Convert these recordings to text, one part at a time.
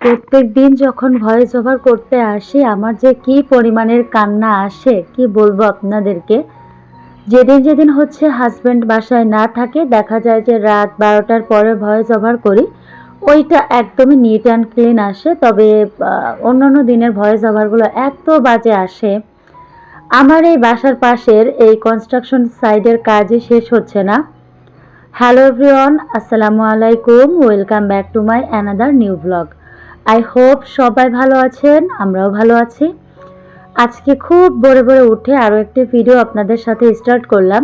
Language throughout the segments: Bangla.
প্রত্যেক দিন যখন ভয়েস ওভার করতে আসি, আমার যে কি পরিমাণের কান্না আসে, কি বলব আপনাদেরকে? যেদিন যেদিন হচ্ছে হাজব্যান্ড বাসায় না থাকে, দেখা যায় যে রাত বারোটার পরে ভয়েস ওভার করি, ওইটা একদমই নিট অ্যান্ড ক্লিন আসে। তবে অন্যান্য দিনের ভয়েস ওভারগুলো এত বাজে আসে। আমার এই বাসার পাশের এই কনস্ট্রাকশন সাইডের কাজই শেষ হচ্ছে না। হ্যালো এভরিওয়ান আসসালামু আলাইকুম welcome back to my another new blog I hope সবাই ভালো আছেন, আমরাও ভালো আছি। আজকে খুব ভোরে ভোরে উঠে আরও একটি ভিডিও আপনাদের সাথে স্টার্ট করলাম।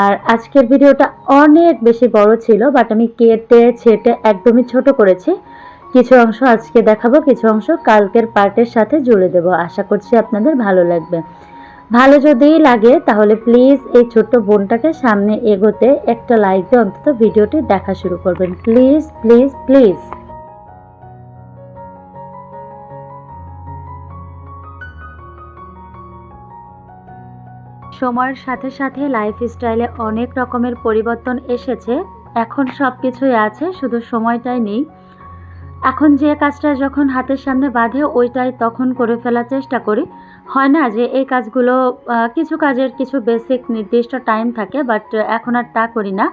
আর আজকের ভিডিওটা অনেক বেশি বড় ছিল বাট আমি কেটে ছেটে একদমই ছোট করেছি। কিছু অংশ আজকে দেখাবো, কিছু অংশ কালকের পার্টের সাথে জুড়ে দেবো। আশা করছি আপনাদের ভালো লাগবে। ভালো যদি লাগে, তাহলে প্লিজ এই ছোট্ট বোনটাকে সামনে এগোতে একটা লাইক দিয়ে অন্তত ভিডিওটি দেখা শুরু করবেন। প্লিজ প্লিজ প্লিজ সময়ের সাথে সাথে লাইফস্টাইলে অনেক রকমের পরিবর্তন এসেছে। এখন সব কিছুই আছে, শুধু সময়টাই নেই। এখন যে কাজটা যখন হাতের সামনে বাঁধে, ওইটাই তখন করে ফেলার চেষ্টা করি। হয় না যে এই কাজগুলো কিছু কাজের কিছু বেসিক নির্দিষ্ট টাইম থাকে বাট এখন আর তা করি না।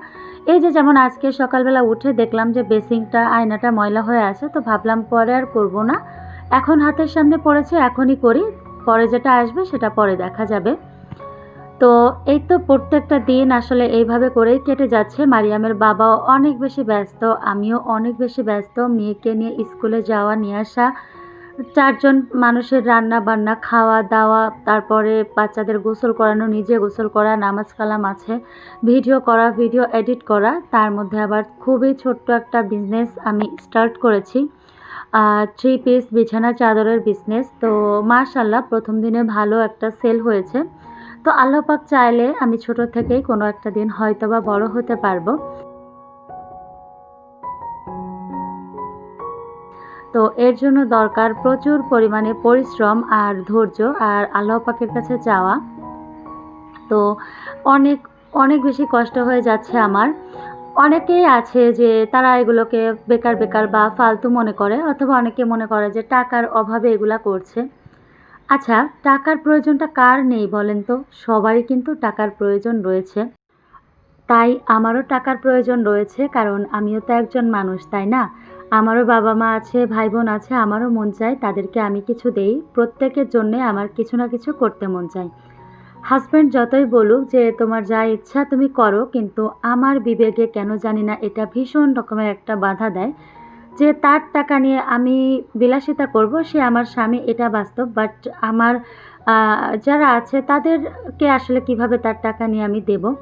এই যে যেমন আজকে সকালবেলা উঠে দেখলাম যে বেসিংটা আয়নাটা ময়লা হয়ে আছে, তো ভাবলাম পরে আর করব না। এখন হাতের সামনে পড়েছে, এখনই করি। পরে যেটা আসবে, সেটা পরে দেখা যাবে। তো এই তো প্রত্যেকটা দিন আসলে এইভাবে করেই কেটে যাচ্ছে। মারিয়ামের বাবাও অনেক বেশি ব্যস্ত, আমিও অনেক বেশি ব্যস্ত। মেয়েকে নিয়ে স্কুলে যাওয়া, নিয়ে আসা, চারজন মানুষের রান্না বান্না খাওয়া, দাওয়া, তারপরে বাচ্চাদের গোসল করানো, নিজে গোসল করা, নামাজ কালাম আছে, ভিডিও করা, ভিডিও এডিট করা। তার মধ্যে আবার খুবই ছোট্ট একটা বিজনেস আমি স্টার্ট করেছি। থ্রি পিস বিছানা চাদরের বিজনেস তো মাশাল্লাহ প্রথম দিনে ভালো একটা সেল হয়েছে। তো আল্লাহ পাক চাইলে আমি ছোট থেকেই কোনো একটা দিন হয়তো বা বড় হতে পারব। তো এর জন্য দরকার প্রচুর পরিমাণে পরিশ্রম আর ধৈর্য আর আল্লাহ পাকের কাছে যাওয়া। তো অনেক অনেক বেশি কষ্ট হয়ে যাচ্ছে আমার। অনেকেই আছে যে তারা এগুলোকে বেকার বেকার বা ফালতু মনে করে, অথবা অনেকে মনে করে যে টাকার অভাবে এগুলা করছে। আচ্ছা টাকার প্রয়োজনটা কার নেই বলেন তো? সবারই কিন্তু টাকার প্রয়োজন রয়েছে। তাই আমারও টাকার প্রয়োজন রয়েছে, কারণ আমিও তো একজন মানুষ, তাই না? আমারও বাবা মা আছে ভাই বোন আছে, আমারও মন চায় তাদেরকে আমি কিছু দেই। প্রত্যেকের জন্যে আমার কিছু না কিছু করতে মন চায় হাজব্যান্ড যতই বলুক যে, তোমার যা ইচ্ছা তুমি করো, কিন্তু আমার বিবেকে কেন জানি না, এটা ভীষণ রকমের একটা বাধা দেয়। যে তার টাকা নিয়ে আমি বিলাসিতা করব, সে আমার স্বামী, এটা বাস্তব। বাট আমার যারা আছে, তাদেরকে আসলে কীভাবে তার টাকা নিয়ে আমি দেব?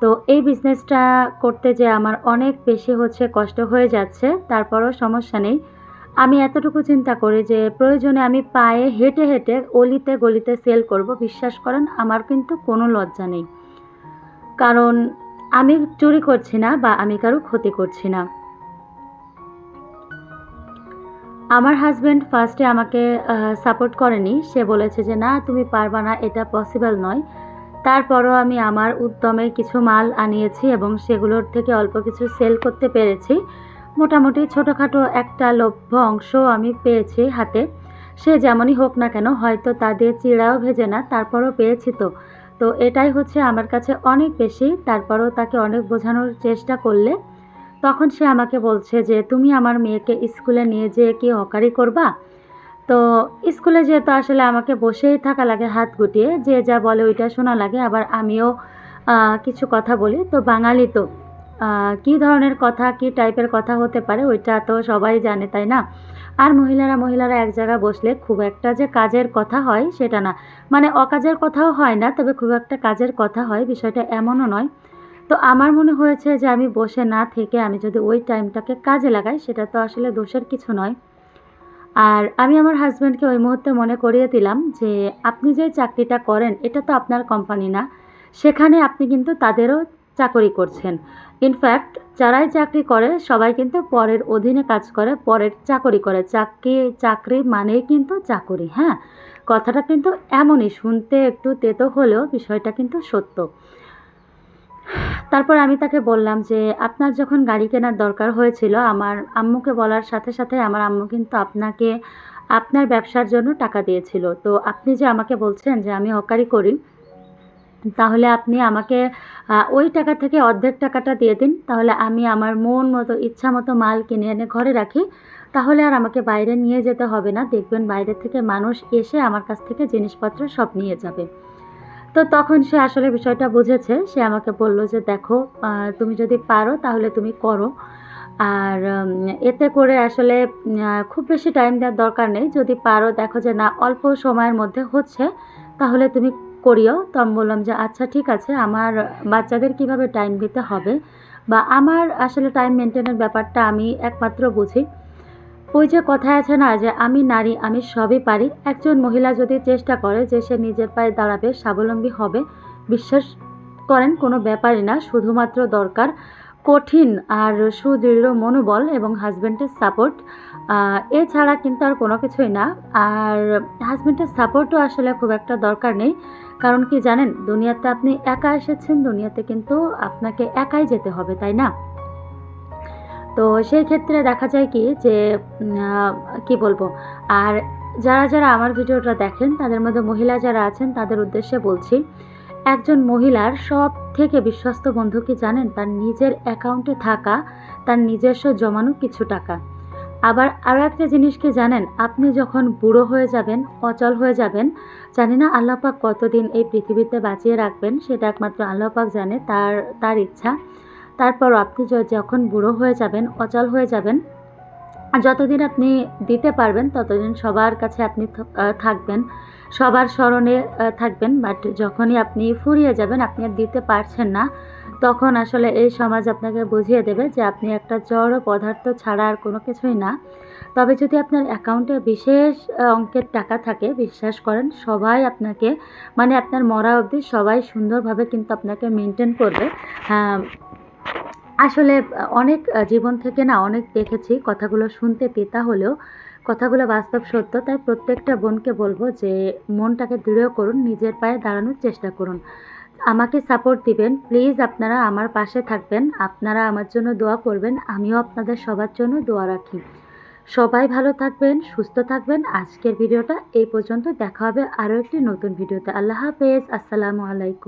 তো এই বিজনেসটা করতে যে আমার অনেক বেশি হচ্ছে, কষ্ট হয়ে যাচ্ছে, তারপরও সমস্যা নেই। আমি এতটুকু চিন্তা করি যে, প্রয়োজনে আমি পায়ে হেঁটে হেঁটে অলিতে গলিতে সেল করব। বিশ্বাস করেন, আমার কিন্তু কোনো লজ্জা নেই। কারণ আমি চুরি করছি না বা আমি কারও ক্ষতি করছি না। আমার হাজব্যান্ড ফার্স্টে আমাকে সাপোর্ট করেনি। সে বলেছে যে, না, তুমি পারবা না, এটা পসিবল নয়। তারপরও আমি আমার উদ্যমে কিছু মাল আনিয়েছি এবং সেগুলোর থেকে অল্প কিছু সেল করতে পেরেছি। মোটামুটি ছোটোখাটো একটা লভ্য অংশ আমি পেয়েছি হাতে। সে যেমনই হোক না কেন, হয়তো তা দিয়ে চিড়াও ভেজে না, তারপরও পেয়েছি তো। তো এটাই হচ্ছে আমার কাছে অনেক বেশি। তারপরও তাকে অনেক বোঝানোর চেষ্টা করলে তখন সে আমাকে বলছে যে, তুমি আমার মেয়েকে স্কুলে নিয়ে যেয়ে কি হকারি করবা? তো স্কুলে যেহেতু আসলে আমাকে বসেই থাকা লাগে, হাত গুটিয়ে, যে যা বলে ওইটা শোনা লাগে। আবার আমিও কিছু কথা বলি। তো বাঙালি তো কী ধরনের কথা, কী টাইপের কথা হতে পারে ওইটা তো সবাই জানে, তাই না? আর মহিলারা মহিলারা এক জায়গায় বসলে খুব একটা যে কাজের কথা হয় সেটা না। মানে অকাজের কথাও হয় না, তবে খুব একটা কাজের কথা হয়, বিষয়টা এমনও নয়। তো আমার মনে হয়েছে যে আমি বসে না থেকে আমি যদি ওই টাইমটাকে কাজে লাগাই, সেটা তো আসলে দোষের কিছু নয়। আর আমি আমার হাজব্যান্ডকে ওই মুহূর্তে মনে করিয়ে দিলাম যে আপনি যে চাকরিটা করেন, এটা তো আপনার কোম্পানি না। সেখানে আপনি কিন্তু তাদেরও চাকরি করছেন। ইনফ্যাক্ট যারাই চাকরি করে, সবাই কিন্তু পরের অধীনে কাজ করে, পরের চাকরি করে। চাকরি চাকরি মানেই কিন্তু চাকরি হ্যাঁ? কথাটা কিন্তু এমনই, শুনতে একটু তেতো হলেও বিষয়টা কিন্তু সত্য। তারপর আমি তাকে বললাম যে, আপনার যখন গাড়ি কেনার দরকার হয়েছিল, আমার আম্মুকে বলার সাথে সাথে আমার আম্মু কিন্তু আপনাকে, আপনার ব্যবসার জন্য টাকা দিয়েছিল। তো আপনি যে আমাকে বলছেন যে আমি হকারি করি, তাহলে আপনি আমাকে ওই টাকা থেকে অর্ধেক টাকাটা দিয়ে দিন। তাহলে আমি আমার মন মতো, ইচ্ছা মতো মাল কিনে এনে ঘরে রাখি। তাহলে আর আমাকে বাইরে নিয়ে যেতে হবে না। দেখবেন বাইরে থেকে মানুষ এসে আমার কাছ থেকে জিনিসপত্র সব নিয়ে যাবে। তো তখন সে আসলে বিষয়টা বুঝেছে। সে আমাকে বলল যে, দেখো তুমি যদি পারো তাহলে তুমি করো। আর এতে করে আসলে খুব বেশি টাইম দেওয়ার দরকার নেই। যদি পারো, দেখো যে, না, অল্প সময়ের মধ্যে হচ্ছে, তাহলে তুমি করিও। তো আমি বললাম যে আচ্ছা ঠিক আছে, আমার বাচ্চাদের কীভাবে টাইম দিতে হবে? বা, আমার আসলে টাইম মেনটেনের ব্যাপারটা আমি একমাত্র বুঝি। ওই যে কথায় আছে না যে আমি নারী, আমি সবই পারি। একজন মহিলা যদি চেষ্টা করে যে সে নিজের পায়ে দাঁড়াবে, স্বাবলম্বী হবে, বিশ্বাস করেন, কোনো ব্যাপারই না। শুধুমাত্র দরকার কঠিন আর সুদৃঢ় মনোবল এবং হাজব্যান্ডের সাপোর্ট এছাড়া কিন্তু আর কোনো কিছুই না। আর হাজব্যান্ডের সাপোর্টও আসলে খুব একটা দরকার নেই। কারণ কি জানেন, দুনিয়াতে আপনি একা এসেছেন, দুনিয়াতে কিন্তু আপনাকে একাই যেতে হবে, তাই না? তো সেই ক্ষেত্রে দেখা যায় কি যে কি বলব? আর যারা যারা আমার ভিডিওটা দেখেন, তাদের মধ্যে মহিলা যারা আছেন, তাদের উদ্দেশ্যে বলছি, একজন মহিলার সব থেকে বিশ্বস্ত বন্ধু কি জানেন? তার নিজের অ্যাকাউন্টে থাকা, তার নিজস্ব জমানো কিছু টাকা। আবার আরও একটা জিনিস কি জানেন? আপনি যখন বুড়ো হয়ে যাবেন, অচল হয়ে যাবেন, জানি না আল্লাপাক কতদিন এই পৃথিবীতে বাঁচিয়ে রাখবেন, সেটা একমাত্র আল্লাপাক জানে, তার তার ইচ্ছা। তারপরও আপনি যখন বুড়ো হয়ে যাবেন, অচল হয়ে যাবেন, যতদিন আপনি দিতে পারবেন, ততদিন সবার কাছে আপনি থাকবেন, সবার স্মরণে থাকবেন। বাট যখনই আপনি ফুরিয়ে যাবেন, আপনি আর দিতে পারছেন না, তখন আসলে এই সমাজ আপনাকে বুঝিয়ে দেবে যে আপনি একটা জড় পদার্থ ছাড়া আর কোনো কিছুই না। তবে যদি আপনার অ্যাকাউন্টে বিশেষ অঙ্কের টাকা থাকে, বিশ্বাস করেন, সবাই আপনাকে মানে আপনার মরা অবধি সবাই সুন্দরভাবে কিন্তু আপনাকে মেনটেন করবে। হ্যাঁ আসলে, অনেক জীবন থেকে না অনেক দেখেছি কথাগুলো শুনতে তেতা হলেও। কথাগুলো বাস্তব সত্য, তাই প্রত্যেকটা বোনকে বলব যে, মনটাকে দৃঢ় করুন, নিজের পায়ে দাঁড়ানোর চেষ্টা করুন। আমাকে সাপোর্ট দিবেন প্লিজ আপনারা আমার পাশে থাকবেন, আপনারা আমার জন্য দোয়া করবেন, আমিও আপনাদের সবার জন্য দোয়া রাখি। সবাই ভালো থাকবেন, সুস্থ থাকবেন, আজকের ভিডিওটা এই পর্যন্ত, দেখা হবে আরও একটি নতুন ভিডিওতে। আল্লাহ হাফেজ, আসসালামু আলাইকুম।